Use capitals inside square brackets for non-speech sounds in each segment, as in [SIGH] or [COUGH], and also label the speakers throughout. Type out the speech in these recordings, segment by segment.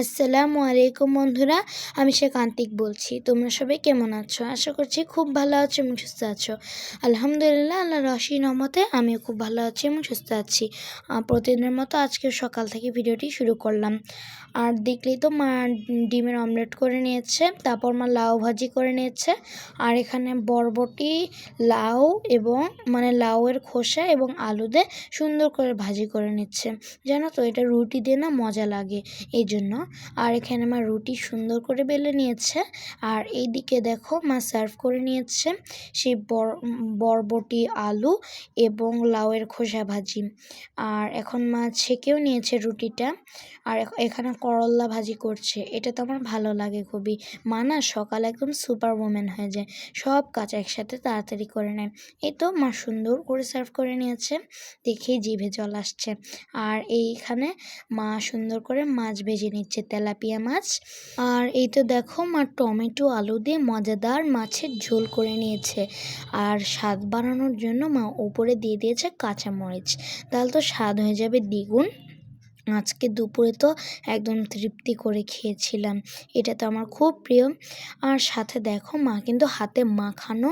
Speaker 1: আসসালামু আলাইকুম বন্ধুরা, আমি শেখান্তিক বলছি। তোমরা সবাই কেমন আছো? আশা করছি খুব ভালো আছো এবং সুস্থ আছো। আলহামদুলিল্লাহ আল্লাহ রশি নমতে আমিও খুব ভালো আছি এবং সুস্থ আছি। প্রতিদিনের মতো আজকে সকাল থেকে ভিডিওটি শুরু করলাম। আর দেখলেই তো মা ডিমের অমলেট করে নিয়েছে, তারপর মা লাউ ভাজি করে নিয়েছে। আর এখানে বরবটি, লাউ এবং মানে লাউয়ের খোসা এবং আলু দিয়ে সুন্দর করে ভাজি করে নিচ্ছে। জানো তো, এটা রুটি দিয়ে না মজা লাগে। এই জন্য আর এখানে মা রুটি সুন্দর করে বেলে নিয়েছে। আর এইদিকে দেখো মা সার্ভ করে নিয়েছে সেই বরবটি, আলু এবং লাউয়ের খোসা ভাজি। আর এখন মা ছেঁকেও নিয়েছে রুটিটা। আর এখানে করল্লা ভাজি করছে। এটা তো আমার ভালো লাগে খুবই। মা না সকাল একদম সুপার ওমেন হয়ে যায়। সব কাজ একসাথে তাড়াতাড়ি করে নেয়। এই তো মা সুন্দর করে সার্ভ করে নিয়েছে। দেখেই জিভে জল আসছে। আর এইখানে মা সুন্দর করে মাছ ভেজে নিচ্ছে। তেলাপিয়া মাছ। আর এই তো দেখো, মা টমেটো, আলু দিয়ে মজাদার মাছের ঝোল করে নিয়েছে। আর স্বাদ বাড়ানোর জন্য মা উপরে দিয়ে দিয়েছে কাঁচামরিচ। তাহলে তো স্বাদ হয়ে যাবে দ্বিগুণ। আজকে দুপুরে তো একদম তৃপ্তি করে খেয়েছিলাম। এটা তো আমার খুব প্রিয়। আর সাথে দেখো মা কিন্তু হাতে মাখানো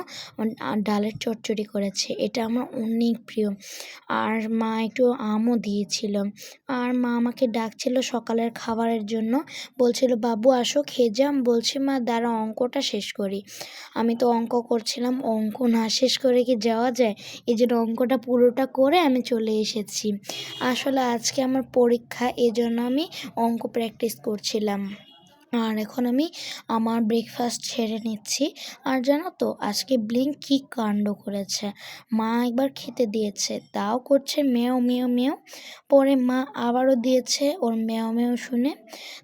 Speaker 1: ডালের চচ্চড়ি করেছে। এটা আমার অনেক প্রিয়। আর মা একটু আমও দিয়েছিল। আর মা আমাকে ডাকছিল সকালের খাবারের জন্য। বলছিল, বাবু, আসো, খেয়ে যাম বলছি, মা দাঁড়া অঙ্কটা শেষ করি। আমি তো অঙ্ক করছিলাম, অঙ্ক না শেষ করে কি যাওয়া যায়? এই জন্য অঙ্কটা পুরোটা করে আমি চলে এসেছি। আসলে আজকে আমার পরীক্ষা পরীক্ষা এজন্য আমি অঙ্ক প্র্যাকটিস করছিলাম। আর এখন আমি আমার ব্রেকফাস্ট ছেড়ে নিচ্ছি। আর জানো তো, আজকে ব্লিঙ্ক কী কাণ্ড করেছে? মা একবার খেতে দিয়েছে, তাও করছে মেও মেও মেও। পরে মা আবারও দিয়েছে ওর মেও মেও শুনে,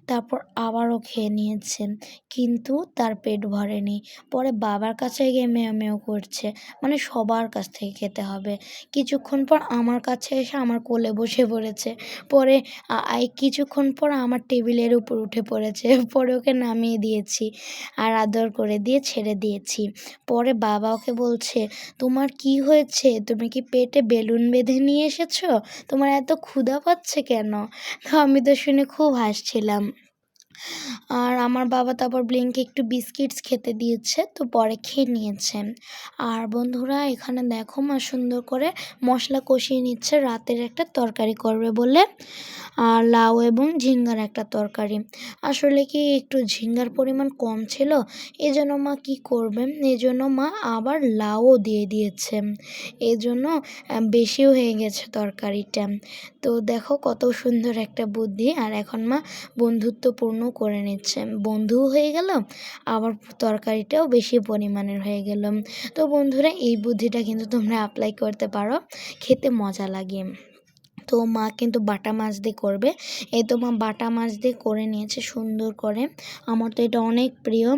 Speaker 1: তারপর আবারও খেয়ে নিয়েছে। কিন্তু তার পেট ভরেনি। পরে বাবার কাছে গিয়ে মেও মেও করছে। মানে সবার কাছ থেকে খেতে হবে। কিছুক্ষণ পর আমার কাছে এসে আমার কোলে বসে পড়েছে। পরে কিছুক্ষণ পর আমার টেবিলের উপর উঠে পড়েছে। পরে ওকে নামিয়ে দিয়েছি আর আদর করে দিয়ে ছেড়ে দিয়েছি। পরে বাবা ওকে বলছে, তোমার কি হয়েছে? তুমি কি পেটে বেলুন বেঁধে নিয়ে এসেছ? তোমার এত ক্ষুধা পাচ্ছে কেন? তো আমি তো শুনে খুব হাসছিলাম। আর আমার বাবা তারপর ব্লিঙ্কে একটু বিস্কিটস খেতে দিয়েছে, তো পরে খেয়ে নিয়েছে। আর বন্ধুরা, এখানে দেখো মা সুন্দর করে মশলা কষিয়ে নিচ্ছে, রাতের একটা তরকারি করবে বলে। আর লাউ এবং ঝিঙ্গার একটা তরকারি। আসলে কি একটু ঝিঙ্গার পরিমাণ কম ছিল এই জন্য মা কি করবে? এই জন্য মা আবার লাউও দিয়ে দিয়েছে। এই জন্য বেশিও হয়ে গেছে তরকারিটা। তো দেখো কত সুন্দর একটা বুদ্ধি। আর এখন মা বন্ধুত্বপূর্ণ করে নিচ্ছে। বন্ধু হয়ে গেল, আবার তরকারিটাও বেশি পরিমাণের হয়ে গেল। তো বন্ধুরা, এই বুদ্ধিটা কিন্তু তোমরা অ্যাপ্লাই করতে পারো। খেতে মজা লাগে। তো মা কিন্তু বাটা মাছ দিয়ে করবে। এই তো মা বাটা মাছ দিয়ে করে নিয়েছে সুন্দর করে। আমার তো এটা অনেক প্রিয়।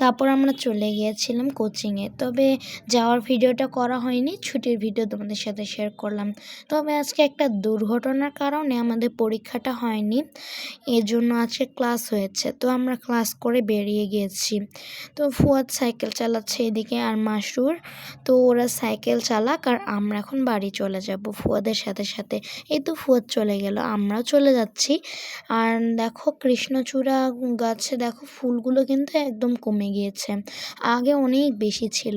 Speaker 1: তারপর আমরা চলে গিয়েছিলাম কোচিংয়ে তবে যাওয়ার ভিডিওটা করা হয়নি, ছুটির ভিডিও তোমাদের সাথে শেয়ার করলাম। তবে আজকে একটা দুর্ঘটনার কারণে আমাদের পরীক্ষাটা হয়নি। এর জন্য আজকে ক্লাস হয়েছে। তো আমরা ক্লাস করে বেরিয়ে গিয়েছি। তো ফুয়াদ সাইকেল চালাচ্ছে এদিকে আর মাসুর। তো ওরা সাইকেল চালাক আর আমরা এখন বাড়ি চলে যাব ফুয়াদের সাথে সাথে। এই তো ফুয়াদ চলে গেল আমরাও চলে যাচ্ছি। আর দেখো কৃষ্ণচূড়া গাছে দেখো ফুলগুলো কিন্তু একদম কমে গিয়েছে, আগে অনেক বেশি ছিল,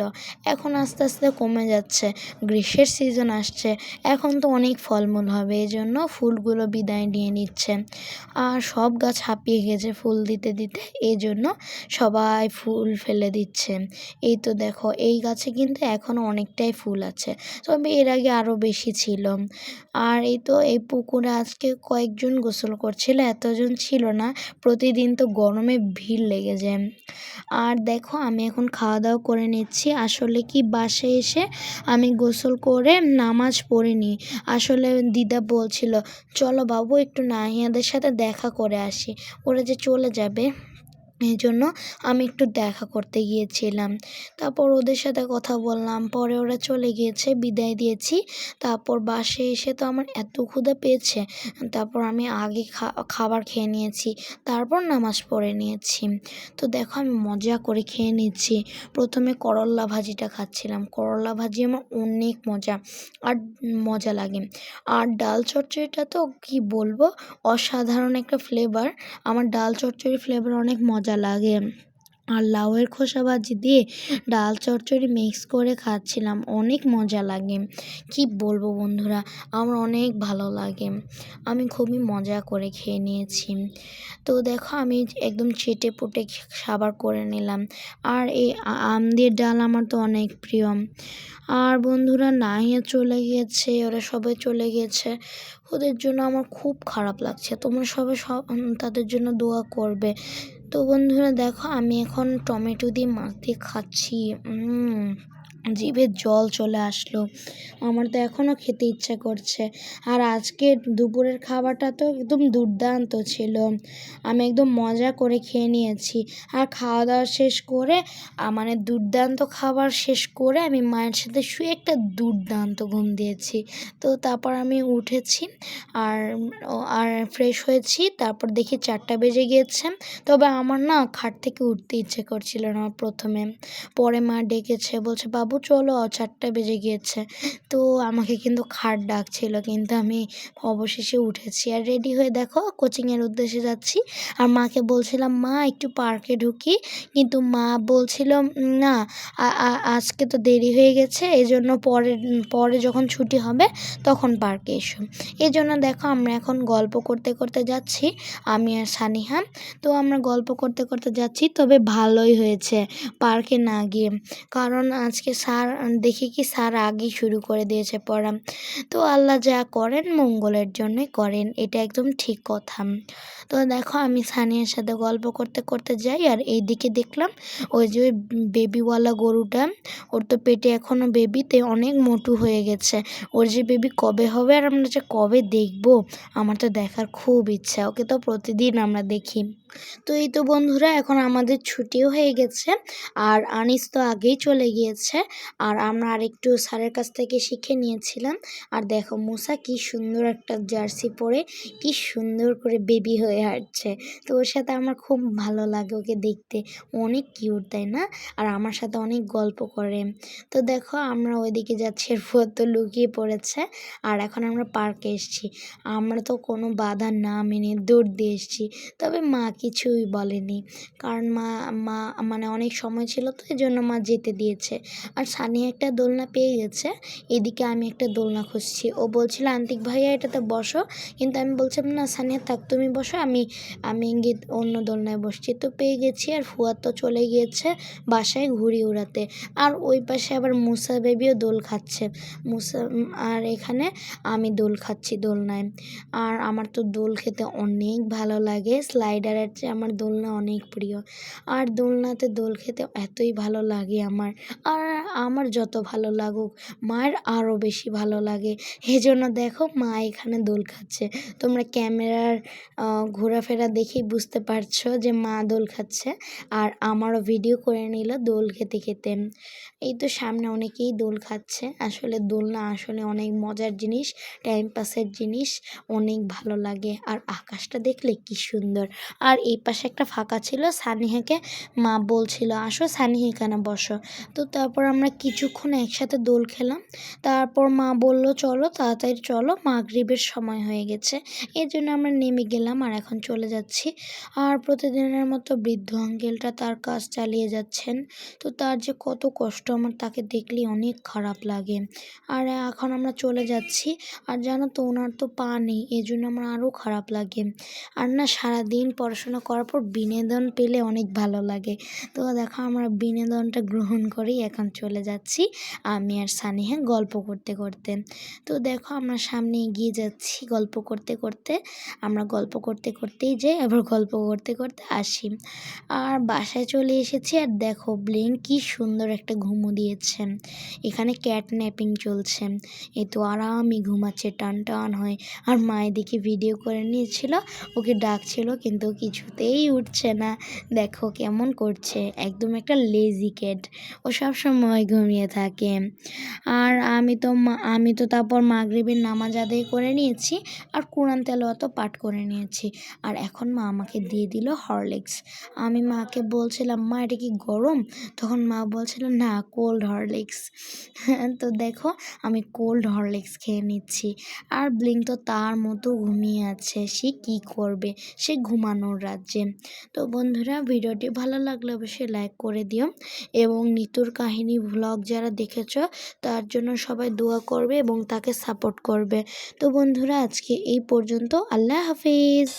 Speaker 1: এখন আস্তে আস্তে কমে যাচ্ছে, গ্রীষ্মের সিজন আসছে, এখন তো অনেক ফলমূল হবে, এই জন্য ফুলগুলো বিদায় নিয়ে নিচ্ছে। আর সব গাছ হাঁপিয়ে গেছে ফুল দিতে দিতে, এই জন্য সবাই ফুল ফেলে দিচ্ছে। এই তো দেখো, এই গাছে কিন্তু এখনও অনেকটাই ফুল আছে, তবে এর আগে আরও বেশি ছিল। আর এই তো এই পুকুরে আজকে কয়েকজন গোসল করছিল, এতজন ছিল না। প্রতিদিন তো গরমে ভিড় লেগে যায়। আর দেখো, আমি এখন খাওয়া দাওয়া করে নিচ্ছি। আসলে কি বাসে এসে আমি গোসল করে নামাজ পড়িনি। আসলে দিদা বলছিল, চলো বাবু, একটু নাহিয়াদের সাথে দেখা করে আসি। ওরা যে চলে যাবে। এই জন্য আমি একটু দেখা করতে গিয়েছিলাম। তারপর ওদের সাথে কথা বললাম, পরে ওরা চলে গিয়েছে, বিদায় দিয়েছি। তারপর বাসে এসে তো আমার এত ক্ষুধা পেয়েছে, তারপর আমি আগে খাবার খেয়ে নিয়েছি, তারপর নামাজ পড়ে নিয়েছি। তো দেখো আমি মজা করে খেয়ে নিচ্ছি। প্রথমে করল্লা ভাজিটা খাচ্ছিলাম। করল্লা ভাজি আমার অনেক মজা, আর মজা লাগে। আর ডাল চচ্চড়িটা তো কি বলব, অসাধারণ একটা ফ্লেভার আমার ডাল চচ্চড়ি ফ্লেভার অনেক মজা লাগে। আর লাউয়ের খোসা ভাজি দিয়ে ডাল চচ্চড়ি মিক্স করে খাচ্ছিলাম, অনেক মজা লাগে। কি বলব বন্ধুরা, আমার অনেক ভালো লাগে। আমি খুবই মজা করে খেয়ে নিয়েছি। তো দেখো আমি একদম চেটে পুটে খাবার করে নিলাম। আর এই আম দিয়ে ডাল আমার তো অনেক প্রিয়। আর বন্ধুরা নাহিয়া চলে গিয়েছে, ওরা সবাই চলে গিয়েছে। ওদের জন্য আমার খুব খারাপ লাগছে। তোমরা সবাই সব, তাদের জন্য দোয়া করবে। তো বন্ধুরা দেখো আমি এখন টমেটো দিয়ে মাছ দিয়ে খাচ্ছি জিভে জল চলে আসলো। আমার তো এখনও খেতে ইচ্ছা করছে। আর আজকে দুপুরের খাবারটা তো একদম দুর্দান্ত ছিল। আমি একদম মজা করে খেয়ে নিয়েছি। আর খাওয়া দাওয়া শেষ করে মানে দুর্দান্ত খাবার শেষ করে আমি মায়ের সাথে শুয়ে একটা দুর্দান্ত ঘুম দিয়েছি। তো তারপর আমি উঠেছি আর আর ফ্রেশ হয়েছি। তারপর দেখি চারটা বেজে গিয়েছে। তবে আমার না খাট থেকে উঠতে ইচ্ছে করছিল না প্রথমে। পরে মা ডেকেছে, বলছে, বাবু চলো চারটা বেজে গিয়েছে। তো আমাকে কিন্তু খাট ডাকছিল, কিন্তু আমি অবশেষে উঠেছি। আর রেডি হয়ে দেখো কোচিংয়ের উদ্দেশ্যে যাচ্ছি। আর মাকে বলছিলাম, মা, একটু পার্কে ঢুকি। কিন্তু মা বলছিল, না আজকে তো দেরি হয়ে গেছে এই জন্য পরে পরে যখন ছুটি হবে, তখন পার্কে এসো। এই জন্য দেখো, আমরা এখন গল্প করতে করতে যাচ্ছি, আমি আর সানিহা। তো আমরা গল্প করতে করতে যাচ্ছি, তবে ভালোই হয়েছে পার্কে না গিয়ে। কারণ আজকে স্যার দেখি কি স্যার আগেই শুরু করে দিয়েছে পড়া। তো আল্লাহ যা করেন মঙ্গলের জন্যই করেন, এটা একদম ঠিক কথা। তো দেখো আমি সানিয়ার সাথে গল্প করতে করতে যাই, আর এইদিকে দেখলাম ওই যে বেবিওয়ালা গরুটা, ওর তো পেটে এখনও বেবিতে অনেক মোটু হয়ে গেছে। ওর যে বেবি কবে হবে আর আমরা যে কবে দেখব, আমার তো দেখার খুব ইচ্ছা, ওকে তো প্রতিদিন আমরা দেখি। তো এই তো বন্ধুরা, এখন আমাদের ছুটিও হয়ে গেছে আর আনিস তো আগেই চলে গিয়েছে আর আমরা আরেকটু স্যারের কাছ থেকে শিখে নিয়েছিলাম। আর দেখো মুসা কি সুন্দর একটা জার্সি পরে, কি সুন্দর করে বেবি হয়ে হাঁটছে। তো ওর সাথে আমার খুব ভালো লাগে ওকে দেখতে অনেক কিউট, তাই না? আর আমার সাথে অনেক গল্প করে। তো দেখো আমরা ওইদিকে যাচ্ছি, এরপর তো লুকিয়ে পড়েছে আর এখন আমরা পার্কে এসেছি। আমরা তো কোনো বাধা না মেনে দৌড় দিয়ে এসেছি। তবে মা কিছুই বলেনি। কারণ মা মা মানে অনেক সময় ছিল তো এই জন্য মা যেতে দিয়েছে। আর সানি একটা দোলনা পেয়ে গেছে, এদিকে আমি একটা দোলনা খুঁজছি। ও বলছিল আন্তিক ভাইয়া, এটাতে বসো। কিন্তু আমি বলছিলাম, না, সানিয়া, থাক, তুমি বসো, আমি আমি গিয়ে অন্য দোলনায় বসছি। তো পেয়ে গেছি, আর ফুয়ার তো চলে গিয়েছে বাসায় ঘুড়ি উড়াতে। আর ওই পাশে আবার মুসা বেবিও দোল খাচ্ছে। মুসা, আর এখানে আমি দোল খাচ্ছি দোলনায়। আর আমার তো দোল খেতে অনেক ভালো লাগে। স্লাইডারের চেয়ে আমার দোলনা অনেক প্রিয়। আর দোলনাতে দোল খেতে এতই ভালো লাগে আমার। আর আমার যত ভালো লাগুক, মায়ের আরও বেশি ভালো লাগে। এই জন্য দেখো মা এখানে দোল খাচ্ছে। তোমরা ক্যামেরার ঘোরাফেরা দেখেই বুঝতে পারছ যে মা দোল খাচ্ছে। আর আমারও ভিডিও করে নিল দোল খেতে খেতে। এই তো সামনে অনেকেই দোল খাচ্ছে। আসলে দোলনা আসলে অনেক মজার জিনিস টাইম পাসের জিনিস, অনেক ভালো লাগে। আর আকাশটা দেখলে কি সুন্দর। আর এই পাশে একটা ফাঁকা ছিল, সানিহাকে মা বলছিল, আসো সানিহা এখানে বসো। তো তারপর আমরা কিছুক্ষণ একসাথে দোল খেলাম। তারপর মা বলল, চলো, তাড়াতাড়ি চলো, মাগরিবের সময় হয়ে গেছে। এই জন্য আমরা নেমে গেলাম আর এখন চলে যাচ্ছি। আর প্রতিদিনের মতো বৃদ্ধ আঙ্কেলটা তার কাজ চালিয়ে যাচ্ছেন। তো তার যে কত কষ্ট আমার তাকে দেখলে অনেক খারাপ লাগে। আর এখন আমরা চলে যাচ্ছি। আর জানো তো, ওনার তো পা নেই এই জন্য আমার আরও খারাপ লাগে। আর না, সারাদিন পড়াশোনা করার পর বিনোদন পেলে অনেক ভালো লাগে। তো দেখো, আমরা বিনোদনটা গ্রহণ করেই এখন চলে যাচ্ছি, আমি আর সানিহা গল্প করতে করতে। তো দেখো, আমরা সামনে এগিয়ে যাচ্ছি গল্প করতে করতে। আমরা গল্প করতে করতেই যাই আবার গল্প করতে করতে আসি। আর বাসায় চলে এসেছি, আর দেখো ব্লেন কি সুন্দর একটা ঘুম চুমু দিয়েছে। এখানে ক্যাট ন্যাপিং চলছে। এ তো আরামই ঘুমাচ্ছে টান টান হয়ে। আর মা এদিকে ভিডিও করে নিয়েছিল, ওকে ডাকছিল, কিন্তু কিছুতেই উঠছে না। দেখো কেমন করছে, একদম একটা লেজি ক্যাট ও সব সময় ঘুমিয়ে থাকে। আর আমি তো আমি তো তারপর মাগরিবের নামাজ আদায় করে নিয়েছি, আর কোরআন তেলাওয়াত পাঠ করে নিয়েছি। আর এখন মা আমাকে দিয়ে দিল হরলিক্স আমি মাকে বলছিলাম, মা, এটা কি গরম? তখন মা বলছিল, না কোল্ড হরলিক্স [LAUGHS] তো দেখো, আমি কোল্ড হরলিক্স খেয়ে নিচ্ছি। আর ব্লিং তো তার মতো ঘুমিয়ে আছে, সে কি করবে? সে ঘুমানোর রাজ্যে। তো বন্ধুরা, ভিডিওটি ভালো লাগলে অবশ্যই লাইক করে দিও। এবং নিতুর কাহিনী ভ্লগ যারা দেখেছ, তার জন্য সবাই দোয়া করবে এবং তাকে সাপোর্ট করবে। তো বন্ধুরা, আজকে এই পর্যন্ত। আল্লাহ হাফিজ।